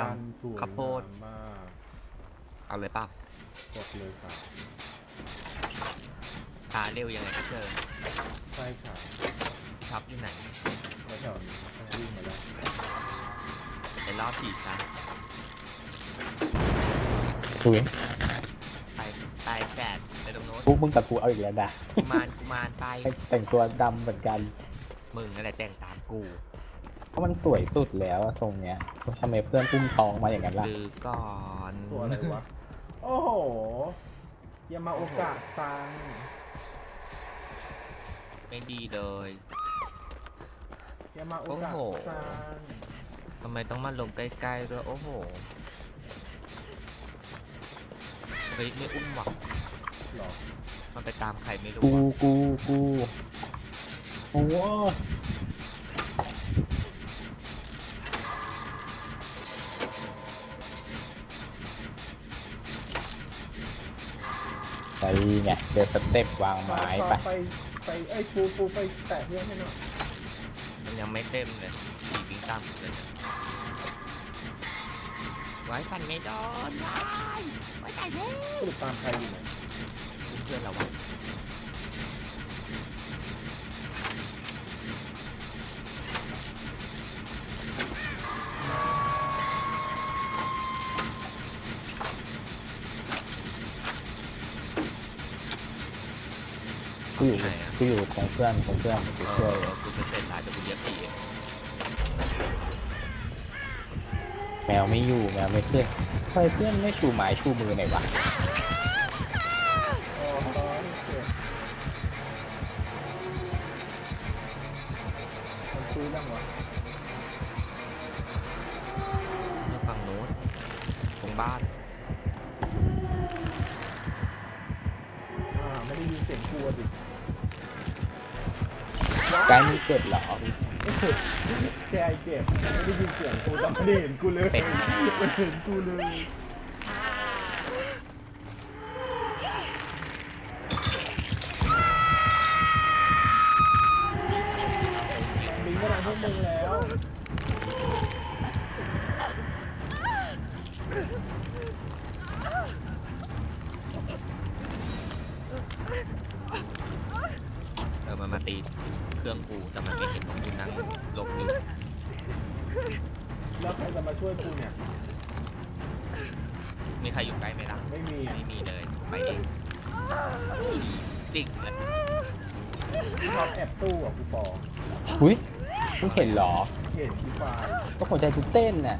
ลัจังนทร์สวยข้าวโพดงามมากเอาเลยเปล่ากดเลยค่ะหาเร็วยังไงก็เจอใช่ค่ะพี่ท็อปอยู่ไหนแล้วแถวนี้ต้องวิ่งมาแล้วไปรอบผีซะถุยไปไปแปดไปตรงโน้นพวกมึงกับกูเอาอีกแล้วนะกุมารกุมารไปแต่งตัวดำเหมือนกันมึงนั่นแหละแต่งตามกู เพราะมันสวยสุดแล้วอะทรงเนี้ยทำไมเพื่อนอุ้มท้องมาอย่างนั้นล่ะ คือก่อนตัวอะไรวะ โอ้โหยามาโอกะซังไม่ดีเลยยามาโอกะโอ้โหซังทำไมต้องมาลงใกล้ๆด้วยโอ้โหเฮ้ยไม่อุ้มหรอกหรอมันไปตามใครไม่รู้กู อะกู กู โอ้ไปไงเดินสเต็ปวางไม้ไป ไปไปไอ้ยปูปูไปแตะเพื่อนให้หน่อยมันยังไม่เต็มเลยผีปิงตามเลยไว้ฟันไม่โดนไว้ไว้ใจเท่สรุปตามใครอยู่ไหนเพื่อนเราวะ กูอยู่ของเพื่อนของเพื่อนกูเอช่วยอกูจะเสร็จแล้วจะกูเรียกผีเองแมวไม่อยู่แมวไม่ขึ้นทำไมเพื่อนไม่ชูไม้ชูมือหน่อยวะโอ้โหเจ็บมันซื้อยังวะนี่ฝั่งโน้นตรงบ้านอ่าไม่ได้ยินเสียงกลัวดิ กายมีเจ็บเหรอแกไอเจ็บไม่ได้ยินเสียงกูแต่ไม่ได้เห็นกูเลยไม่เห็นกูเลยมิงก็รังพวกมึงแล้ว เออมันมาตีเครื่องกูแต่มันไม่เห็นของกูนั่งหลบอยู่ แล้วใครจะมาช่วยกูเนี่ย มีใครอยู่ใกล้ไหมล่ะ ไม่มี ไม่มีเลยไปเองจริงเลย กูชอบแอบตู้อะกูปอ อุ้ยมึงเห็นเหรอ เห็นพี่ปาย ก็หัวใจกู เต้นน่ะ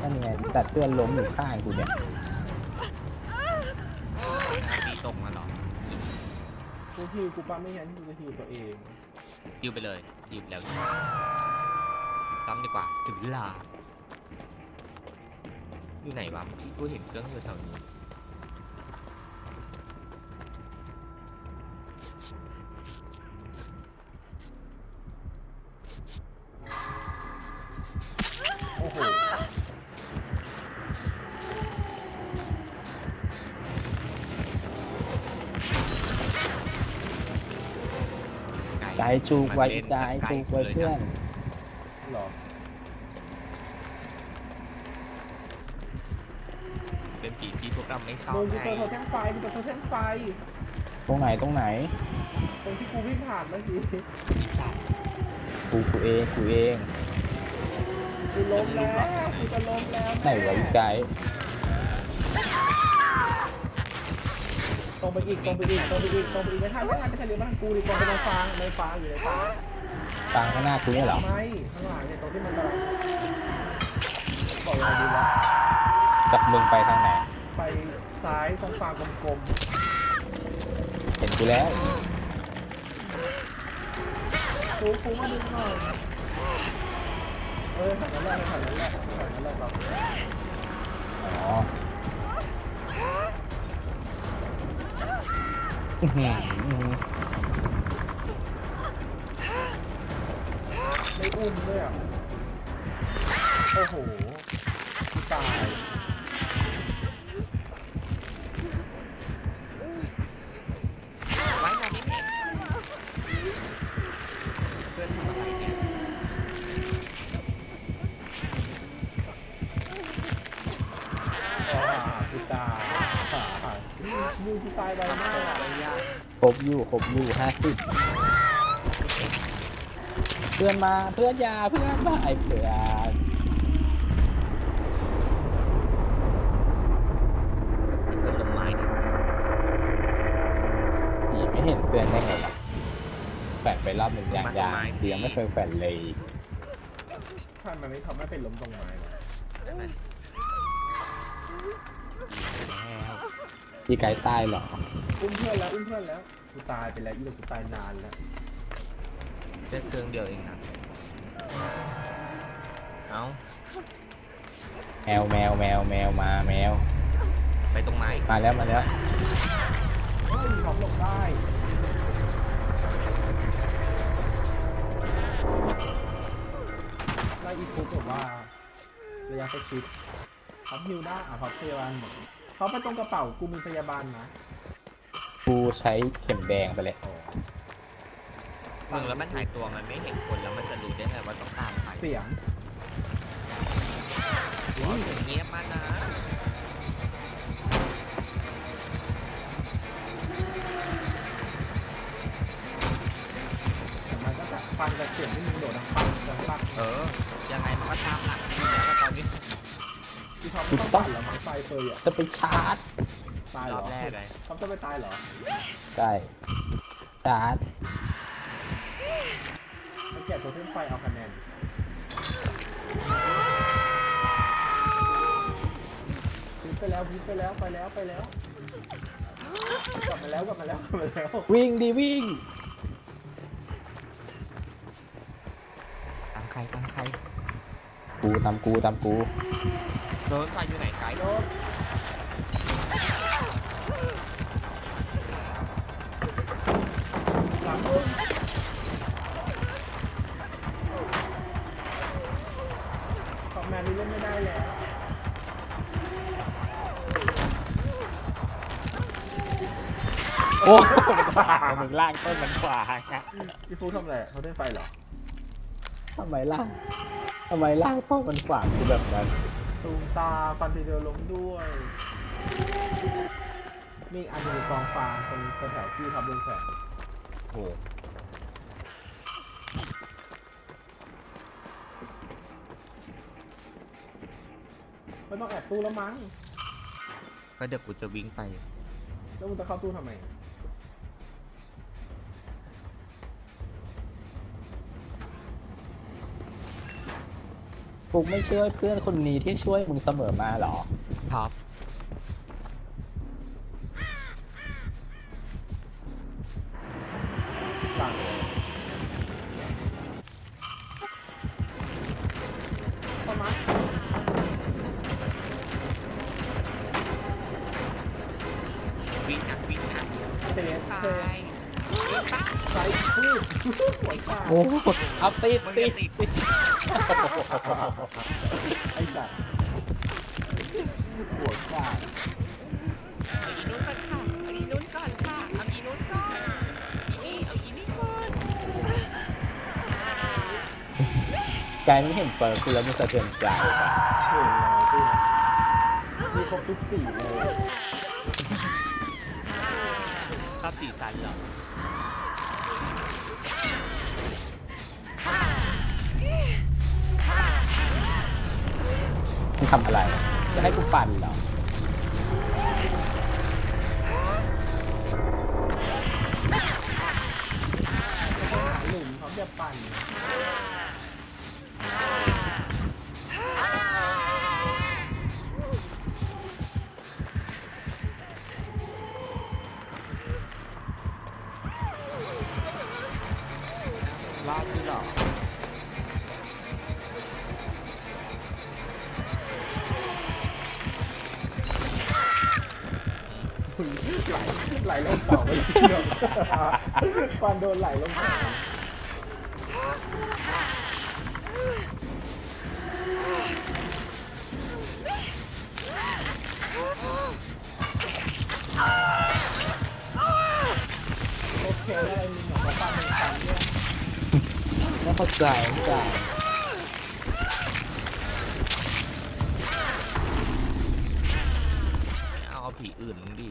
นั่นไงสัตว์เพื่อนล้มอยู่ข้างกูเนี่ยตีตรงมาหรอกูฮิวกูปั๊มไม่งั้นกูจะฮิวตัวเองยิวไปเลยยิวแล้วตั้มดีกว่าถึงเวลาอยู่ไหนวะเมื่อกี้กูเห็นเครื่องอยู่แถวนี้ ใจจูกไว้มันเล่นใจจูกไว้ลยเพื่อนนะหรอเป็นผีที่พวกเราไม่ชอบมึงกูไงเจอโทรแท่งไฟกูเจอโทรแท่งไฟ ตรงไหนตรงไหนตรงที่กูวิ่งผ่านเมื่อกี้อีสัตว์กูกูเองกูเองกูล้มแล้วกูจะล้มแล้วไหนวะอีกไกด์ ต รงไปอีกตรงไปอีกตรงไปอีกตรงไปอีกไม่ทันไม่ทันไม่ทันเดี๋ยวมาทางกูดิตรงไปตรงฟางในฟางอยู่ในฟางตางข้างหน้ากูเนี่ยเหรอไม่ข้างหลังเนี่ยตรงที่มันกำลังบอกยังไงดีวะจับมึงไปทางไหน ไปซ้ายตรงฟางกลมเห็นกูแล้วๆกูกูมาดึงหน่อยเออถังนั้นแหละถังนั้นแหละถังนั้นแหละเราอ๋อ ไม่อุ้มเลยอะโอ้โหตายไว้อาดิเพื่อนทำอะไรเนี่ยอ่ากูตายนี่กูตายไปมาก ครบอยู่ครบอยู่ห้าสิบเพื่อนมาเพื่อนยาเพื่อนมาไอเพื่อนเพื่อนลงไม้ดิผีไม่เห็นเพื่อนได้ไงวะแฝดไปรอบหนึ่งอย่างยางเสียงไม่เคยแฝดเลย ท่านมันไม่ทำให้เป็นล้มตรงไม้วะนั่ พี่ไกด์ตายเหรอ อุ้มเพื่อนแล้วอุ้มเพื่อนแล้วกูตายไปแล้วอีโดกูตายนานแล้วเลือดเครื่องเดียวเองนะเอ้าแมวแมวแมวแมวมาแมว ไปตรงไม้มาแล้วมาแล้วเฮ้ยท็อปหลบได้ไล่อีฟุกแบบว่าระยะประชิดท็อปฮิวได้อะท็อปพยาบาลหมด ท็อปไปตรงกระเป๋ากูมีพยาบาลนะกูใช้เข็มแดงไปเลยมึงแล้วมันหายตัวมันไม่เห็นคนแล้วมันจะรู้ได้ไงว่าต้องตามใครเสียงอ๋อเสียงเงียบมากนะแต่มันก็จะฟังกับเสียงที่มึงโดดดังปักดังปักเออยังไงมันก็ตามหลังมึงแล้วก็ตอนนี้ ที่ท็อปไม่ต้องปั่นแล้วมั้งตายเฟยอะจะไปชาร์จตายเหรรออบแรกเลยท็อปจะไปตายเหรอใช่ชาร์จไอ้แกะตัวเส้นไฟเอาคะแนนพีทไปแล้วพีทไปแล้วไปแล้วไปแล้วกลับมาแล้วกลับมาแล้วกลับมาแล้ววิ่งดิวิ่งตามใครตามใครกูตามกูตามกู โดนไฟอยู่ไหนไกด์โดนหลังมึงคอมแมนนี่เล่นไม่ได้แล้วโอ้มึงล่างต้นมันขวางอะพี่ฟูทำอะไรเขาเล่นไฟเหรอ ทำไมล่างทำไมล่างต้นมันขวางกูแบบนั้น ตูมตาฟันทีเดียวล้มด้วยนี่อันนี้กองฟางตรงแถวๆที่ทับเรืองแสงโอ้ไม่ต้องแอบตู้แล้วมั้งก็เดี๋ยวกูจะวิ่งไป แล้วมึงจะเข้าตู้ทำไม กูไม่ช่วยเพื่อนคนนี้ที่ช่วยมึงเสมอมาเหรอท็อปหลังประมาณวิ่งนะวิ่งนะเซเลสตาเซเลยสไซส์พืชหัวขาดโอ้ เอาติดมึงติจะดติด ไอ้สัตว์หัวขาดเอาอีนู้นก่อนค่ะเอาอีนู้นก่อนค่ะเอาอีนู้นก่อนอีนี่เอาอีนี่ก่อนกายไม่เห็นเปิดกูแล้วมึงสะเทือนใจว่ะเห็นเลยพี่มีครบทุกสีเลย ชอบสีสันเหรอ ทำอะไร จะให้กูปั่นเหรอหลุมเขาจะปั่น ลลงเต่าไปเที่ยวฟันโดนไหลลงเต่าโอเคอะไรมึงหรอมาปั่นเป็นปั่นเนี่ยไม่เข้าใจไม่เข้าใจเอาเอาผีอื่นมึงดิ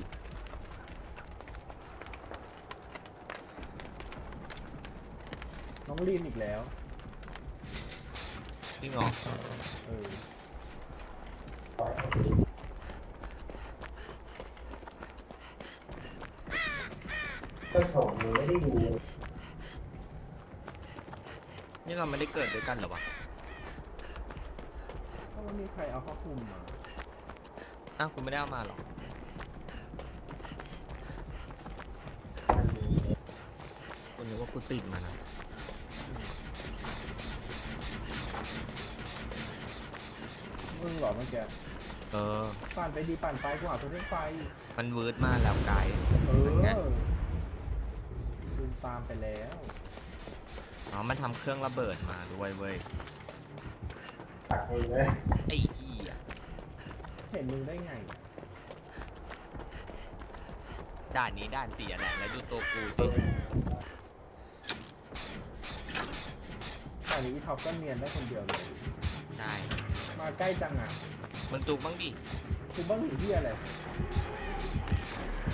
น้องลีนอีกแล้วจริงเหรอเออนี่เราไม่ได้เกิดด้วยกันเหรอวะถ้ามันมีใครเอาผ้าคลุมมาอ้าวคุณไม่ได้เอามาเหรอคุณนึกว่ากูติดมานะ มึงเหรอเมื่อกี้เออ ปั่นไปดีปั่นไปกูหาตัวเล่นไฟมันวืดมาแล้วไกลเอเป็นไงอดูตามไปแล้วอ๋อมันทำเครื่องระเบิดมาด้วยเว้ยตักเลย ไอ้เหี้ยเห็นมึงได้ไงด่านนี้ด่านเสียแหละแล้วดูตัวกูสิอันนี้อีท็อปก็เนียนได้คนเดียวเลยได้ มาใกล้จังอะมึงตูบ้างดิกูบ้างหรือที่อะไร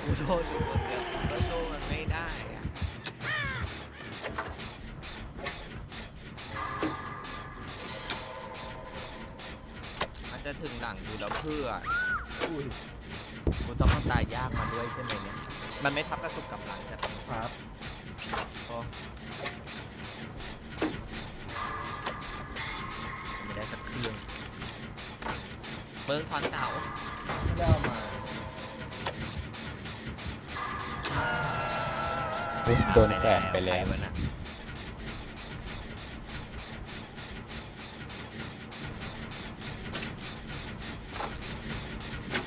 กูโดนอยู่คนเดียวกูก็โดนมันไม่ได้อะมันจะถึงหลังกูแล้วเพื่ออุ้ยกูต้องเอาตายยากมาด้วยใช่ไหมเนี่ย มันไม่ทับกระสุกกับหลังใช่ปะครับ โอ้ เบิ้งถอนเสาไม่ได้เอามาเฮ้ยโดนแฝดไปแล้ว ใครวะน่ะ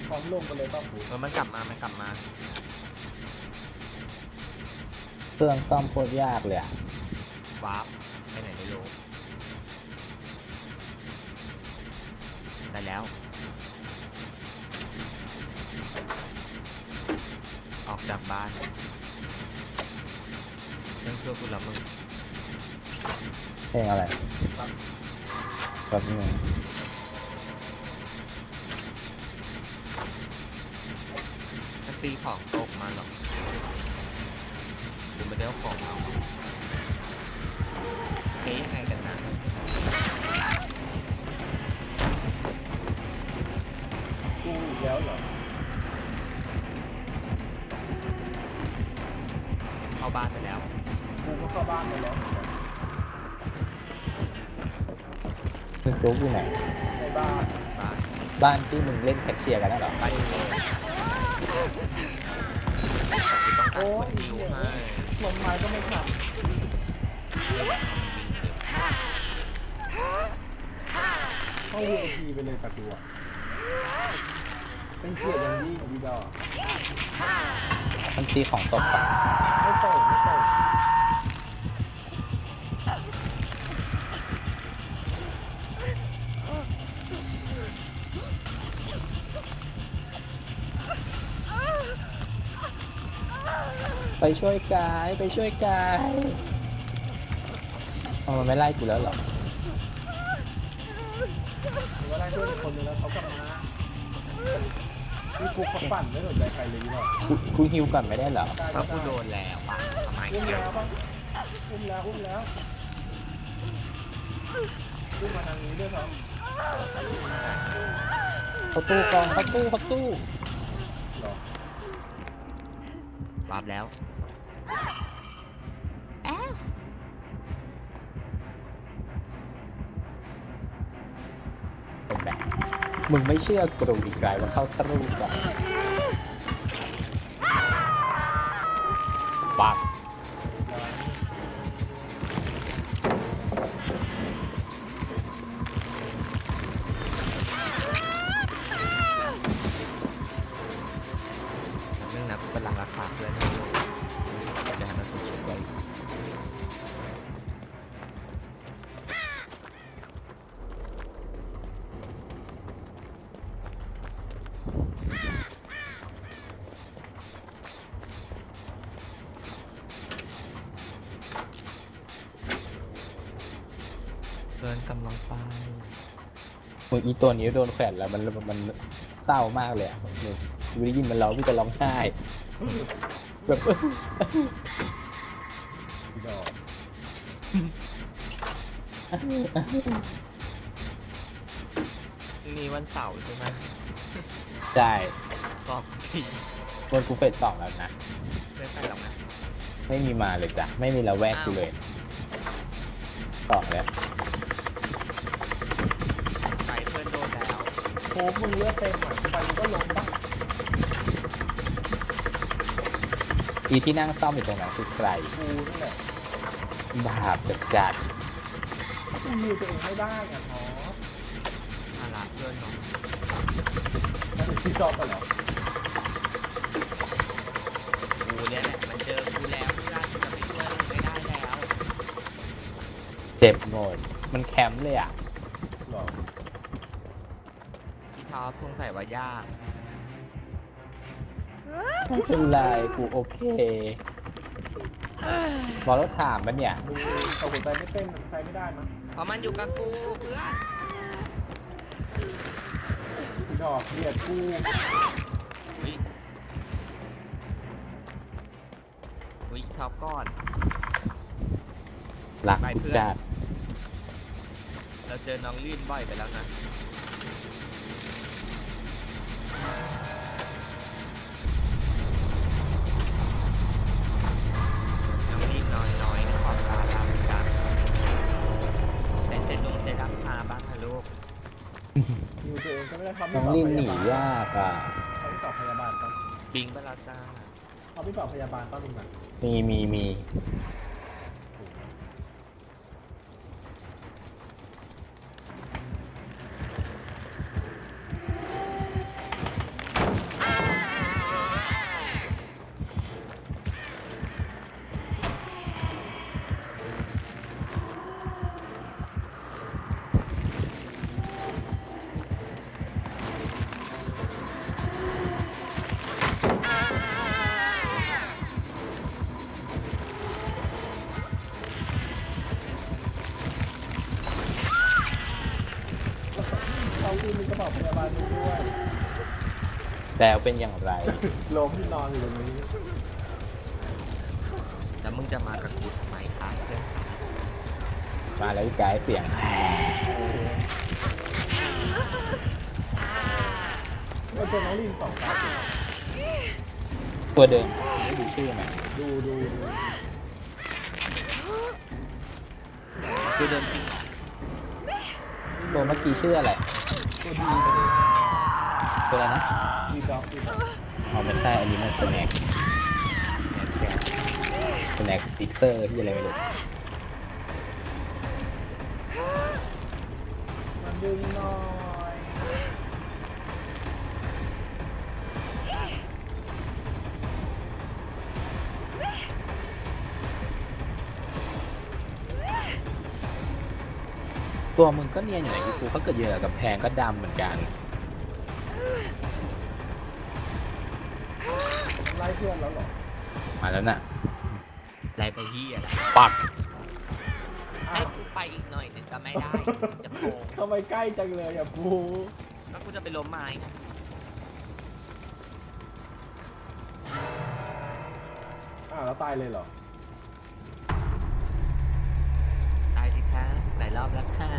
พร้อมลงไปเลยต้องกูเออมันกลับมามันกลับมา เครื่องซ่อมโคตรยากเลยอะวาร์ปไปไหนไม่รู้ได้แล้ว ออกจากบ้านเรื่องเพื่อกูละมึงเพลงอะไรแบบนี้จะตีของตกมาหรอกกูไม่ได้เอาของเอาเอ๊ะยังไงกันนะกูอีกแล้วเหรอาบ้านไปแล้ว กูก็เข้าบ้านไปแล้วมึงจุ๊บอยู่ไหน ในบ้านบ้านบ้านที่มึงเล่นแคชเชียร์กันนั่นเหรอไปเลยกูต้องการโอ้คยนหิวให้ลมไม้ก็ไม่ขับเข้า VIP ไปเลยกับตัวเป็นเกียรติอย่างยิ่งดีดอก มันตีของตกปะไม่ตกไม่ตกไปช่วยกายไปช่วยกายเอามันไม่ไล่กูแล้วเหรอหรือว่าได้เพื่อนอีกคนนึงแล้วเขากลับมา นี่กูเขาปั่นไม่สนใจใครเลยดีดอกกูกูฮิวก่อนไม่ได้เหรอได้เพราะได้กูโดนแล้วป่ะทำไมอุ้มเกี่ยวแล้วป่ะอุ้มแล้วอุ้มแล้วอุ้มมาทางนี้ด้วยครับเขาตู้กองเขาตู้เขาตู้หรอรับแล้ว มึงไม่เชื่อกรูอีกไกลว่าเข้าทะลุก่อนปักำลังไปมึงอีตัวนี้โดนแขวนแล้วมันมันเศร้ามากเลยอะมึงกูได้ยินมันร้องกูจะร้องไห้แบบดีดอกพรุ่งนี้วันเสาร์ใช่ไหมใช่ก็ทีบนกูเฟสสองแล้วนะ ไม่ไปหรอกนะ ไม่มีมาเลยจ้ะ ไม่มีละแวกกูเลยสองแล้ว ไปเพื่อนโดนแล้ว โคบมึงเลือดเต็มอะไปมึงก็ลงปะอีที่นั่งซ่อมอยู่ตรงนั้นคือใครกูนั่นแหละบาปจัดจัดกูยิวตัวเองไม่ได้อะท้ออาละเพื่อนเนาะแล้วถึงที่ชอบไปเหรอกูเนี่ยแหละมันเจอกูแล้วเพื่อนจะไปช่วยมึงไม่ได้แล้ว เจ็บหมดมันแคมป์เลยอะ หรอ พี่ท็อปสงสัยว่ายากไม่เป็นไรกูโอเคบอกแล้วถามมันเนี่ย ดูแต่หัวใจไม่เต้นมันใช้ไม่ได้มั้งเพราะมันอยู่กับกูเพื่อนดอกเบียดกูวิวิท็อปก่อนรักไปกูเพื่อนจัดเราเจอน้องลื่นบ่อยไปแล้วนะ น้องลื่นน้อยน้อยๆนะขอบตาดำดำได้เซ็นลงเซ็นรับพาบ้างนะลูกยิวตัวเองก็ไม่ได้เขาไม่น้องตอบลินพหนียาบาลยากอะ เขาไม่ตอบพยาบาลปะบิงไปแล้วจ้าเขาไม่ตอบพยาบาลปะลุงอะมีมีมี เขาคือมีกระเป๋าพยาบาลอยู่ด้วย แล้วเป็นอย่างไร ล้มนอนอยู่ตรงนี้แล้วมึงจะมากับกูทำไมคะเพื่อนมาแล้วอีกไกด์เสียงเราเจอน้องลินสองครั้งตัวเดิมไม่ดูชื่อไหมดูดูดูคือเดินจริงเหรอตัวเมื่อกี้ชื่ออะไร ตัวดีไปเลยตัวอะไรนะดีด็อกดีด็อกอ๋อไม่ใช่อันนี้มันสแน็คสแน็คซิกเซอร์ที่อะไรไม่รู้มาดึงหน่อย ตัวมึงก็เนียนอยู่ไหนกูเขาเกิดเยอะกับแพงก็ดำเหมือนกันไล่เพื่อนแล้วเหรอ มาแล้วน่ะไรไปที่อะไรปักอ้าให้วกูไปอีกหน่อยหนึ่งก็ไม่ได้จะโกงทำไมใกล้จังเลยอะปูแล้วกูจะไปล้มไม้ไงอ้าวแล้วตายเลยเหรอ หลายรอบแล้วค่ะ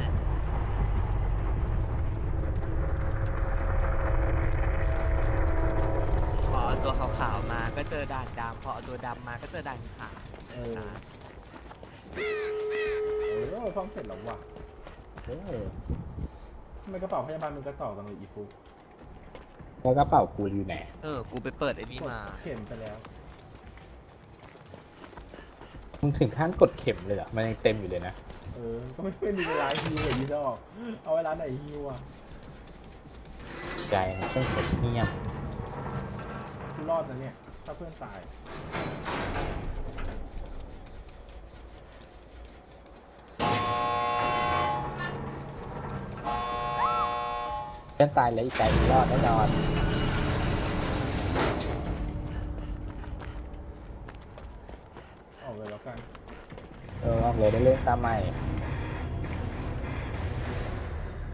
พอเอาตัวขาวๆมาก็เจอด่านดำพอเอาตัวดำมาก็เจอด่านขาวเออเออซ่อมเสร็จแล้วว่ะเออทำไมกระเป๋าพยาบาลมันกระต่อกจังเลยอีฟุกแล้วกระเป๋ากูอยู่ไหนเออ กูไปเปิดไอ้นี่กดมา เข็มไปแล้ว มึงถึงขั้นกดเข็มเลยเหรอ มันยังเต็มอยู่เลยนะเออ ก็ไม่เป็นมีเวลาฮิวเลยยี่ดอก เอาเวลาไหนฮิวอะใจมันช่างกดเงียบกูรอดนะเนี่ย ถ้าเพื่อนตาย เพื่อนตายแล้วอีกไกลรอดแน่นอนออกเลยแล้วกัน เออออกเลยได้เล่นตามใหม่เ